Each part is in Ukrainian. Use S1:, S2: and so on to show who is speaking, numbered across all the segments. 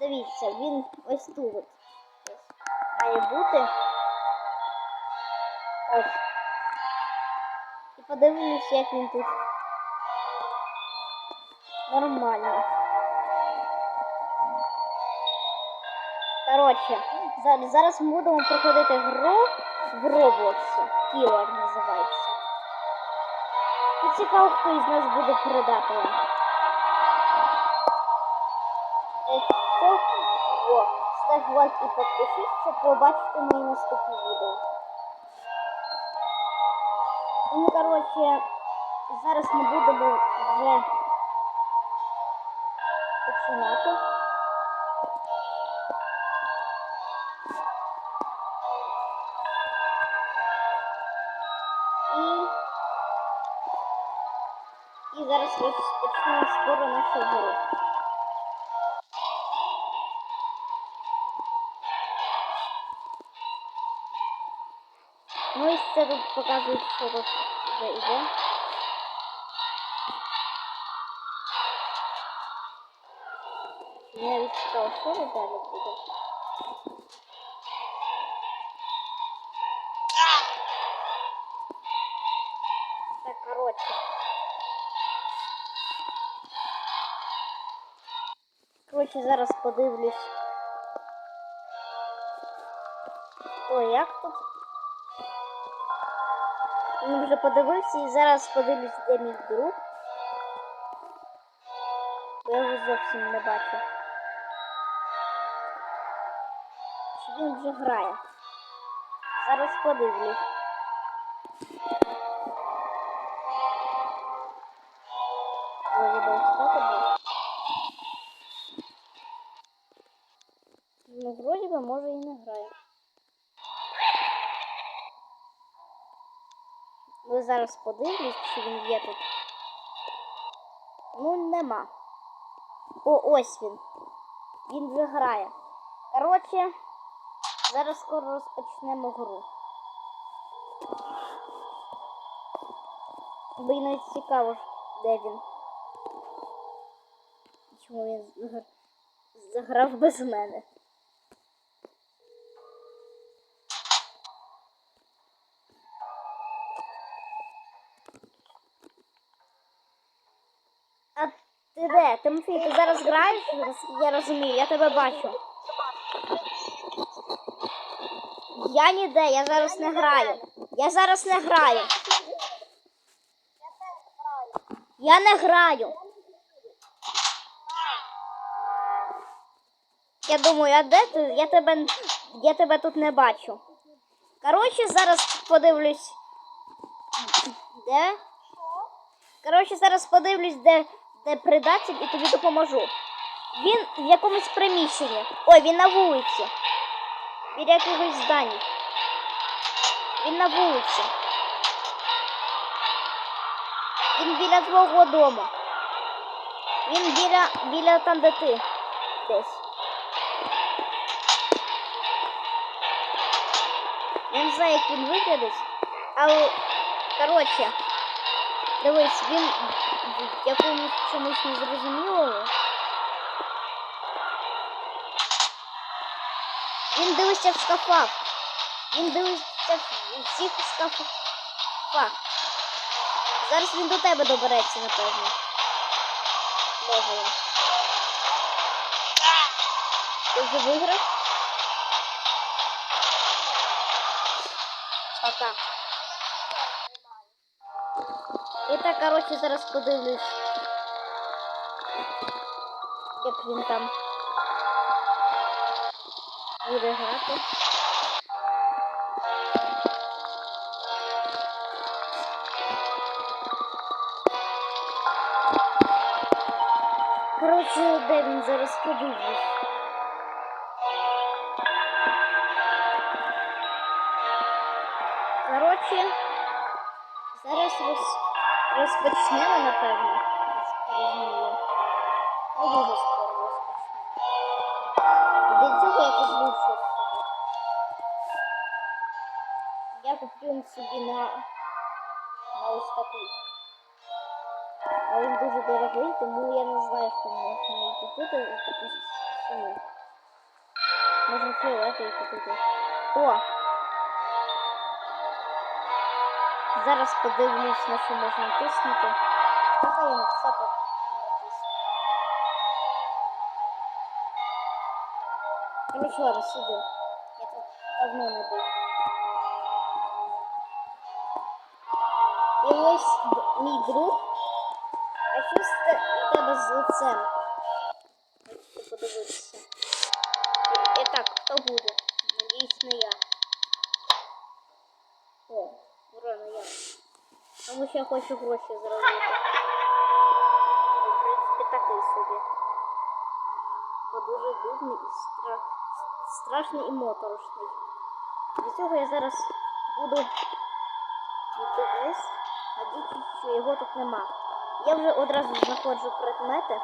S1: десь тут. Ось. Має бути. Ось. І подивлюсь, як він тут. Нормально. Коротше, зараз, зараз ми будемо проходити гру в Роблоксі. Кілер називається. І цікаво, хто із нас буде предателем. Якщо о, став лайк і підпишись, щоб побачити мої наступні відео. Ну, коротше, зараз ми будемо вже починати. І, і зараз розпочнемо скоро нашу гру. Ну і це тут показують, що тут вже йде. Я навіть цікаво, що тут далі буде. Так, коротше. Коротше, зараз подивлюсь. О, як тут? Ну, вже подивився і зараз подивлюсь, де мій друг. Бо Я його зовсім не бачу. Чи він вже грає? Зараз подивлюсь. Вроде бы ось так от буде. Ну, вроде бы, може і не грає. Ну, зараз подивлюсь, чи він є тут. Ну, нема. О, ось він. Він вже грає. Коротше, зараз скоро розпочнемо гру. Бо і навіть цікаво, де він. Чому він заграв без мене? Ти де? Тимофій, ти зараз граєш? Я розумію, я тебе бачу. Я ніде, я зараз не граю. Я зараз не граю. Я не граю. Я думаю, а де ти? Я тебе, я тебе тут не бачу. Коротше, зараз подивлюсь. Де? Коротше, зараз подивлюсь, де, де предатель, і тобі допоможу. Він в якомусь приміщенні. Ой, він на вулиці. Біля якогось здання. Він на вулиці. Він біля твого дому. Він біля, біля там, де ти. Десь. Я не знаю, як він виглядить. Але, коротше, дивись, він якомусь чомусь незрозумілому. Він дивиться в шкафах. Він дивиться в всіх шкафах. Зараз він до тебе добереться, напевно. Може. Ти вже виграв? Пока. Так, коротше, зараз подивлюсь. Як він там буде грати. Коротше, де він зараз подивлюсь. розпочнемо, напевно. Я розумію. Ну, дуже скоро розпочнемо. Для цього я куплю щось собі. Я куплю собі на, на ось такий. А він дуже дорогий, тому я не знаю, що можна купити за таку суму. Можна фіолетовий купити. О! Зараз подивлюсь, на що можна натиснути. Поки я на все натисну. Короче, ладно, сюди. Я тут давно не був. І ось мій друг. А щось у тебе з лицем? Хочете подивитися. І, і так, хто буде? Надіюсь, не я. О, ура, не я. Тому що я хочу гроші зробити. Ну, В принципі, такий собі. Бо дуже дивний і стра... страшний і моторошний. Для цього я зараз буду йти вниз, Надіюсь, що його тут нема. Я вже одразу знаходжу предмети.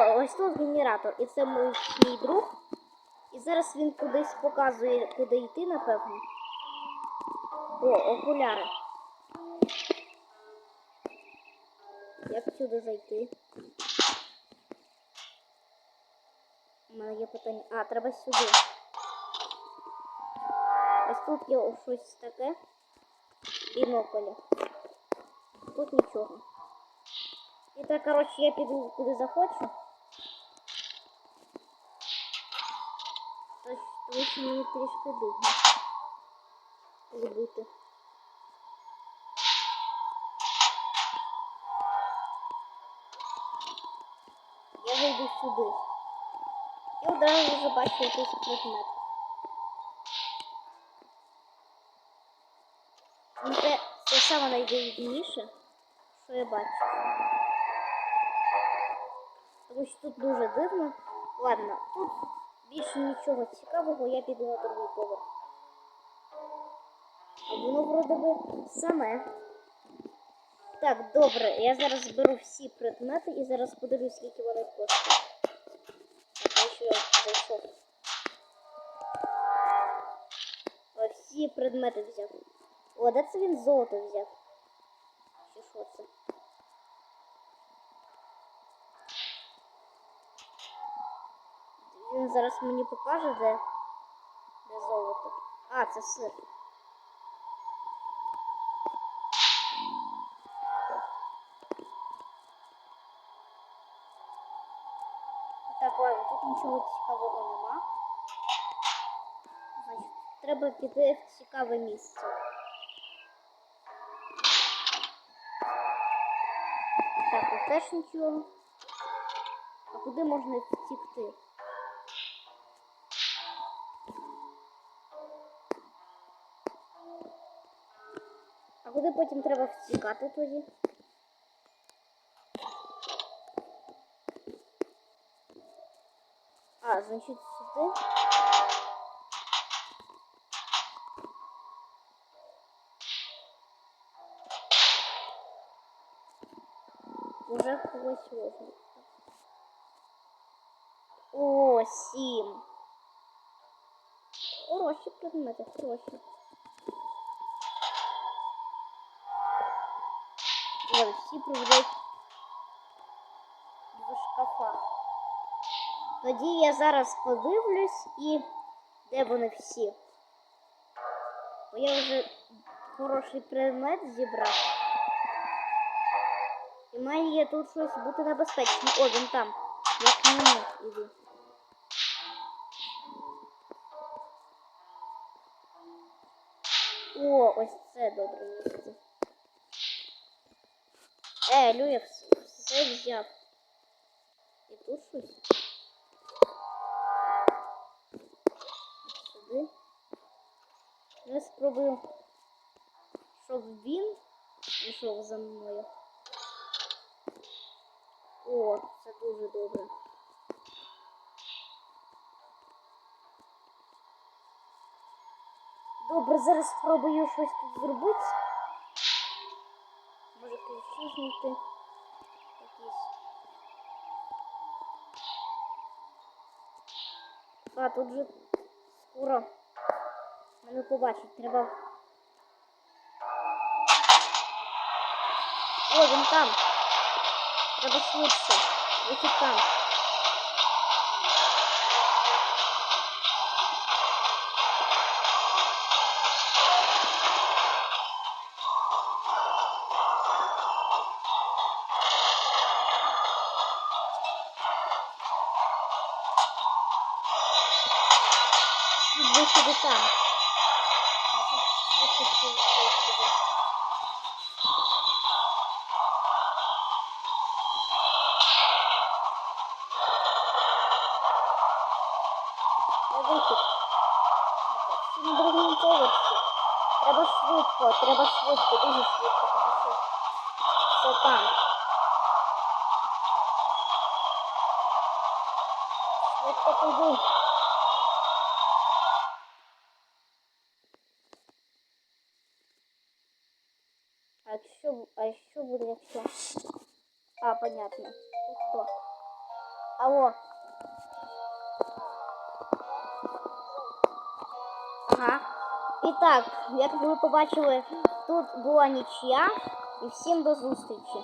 S1: Ось тут генератор. І це мій, мій друг. І зараз він кудись показує, куди йти, напевно. О, окуляри. Як сюди зайти? У мене є питання. А, треба сюди. Ось тут є щось таке. Біноклі. Тут нічого. І так, коротше, я піду куди захочу. Що мені трішки дивно. Тут. Я зайду сюди. І одразу вже бачу якийсь предмет. Ну, це, це саме найдивніше, що я бачу. Тому що тут дуже дивно. Ладно, тут більше нічого цікавого, я піду на другий поверх. А воно вроде би саме. Так, добре, я зараз зберу всі предмети і зараз подивлюсь, скільки вони коштують. Всі предмети взяв. О, де це він золото взяв? Що це? Він зараз мені покаже, де, де золото. А, це сир. Так, ладно, тут нічого цікавого нема. Значить, треба піти в цікаве місце. Так, тут теж нічого. А куди можна втікти? Куди потім треба втікати тоді? А, значить сюди. Уже когось можна. О, сім. Хороші предмети, хороші. Ой, всі приведуть до шкафа. Тоді я зараз подивлюсь і де вони всі. Бо я вже хороший предмет зібрав. І має тут щось бути небезпечним. О, він там. Я к нему іду. О, ось це добре місце. Е, Люя вс- все взяв. І тут щось. Сюди. Я спробую, щоб він пішов за мною. О, це дуже добре. Добре, зараз спробую щось тут зробити. тиснути якісь. А, тут же скоро мене побачить, треба. О, він там. Треба швидше. Вихід там. Там. Виходи сюди. На вихід. На. Треба швидко, треба швидко, дуже швидко, тому що все там. Швидко туди. А що, а що буде, якщо... А, понятно. Тут хто? Алло. Ага. І так, як ви побачили, тут була нічия. І всім до зустрічі.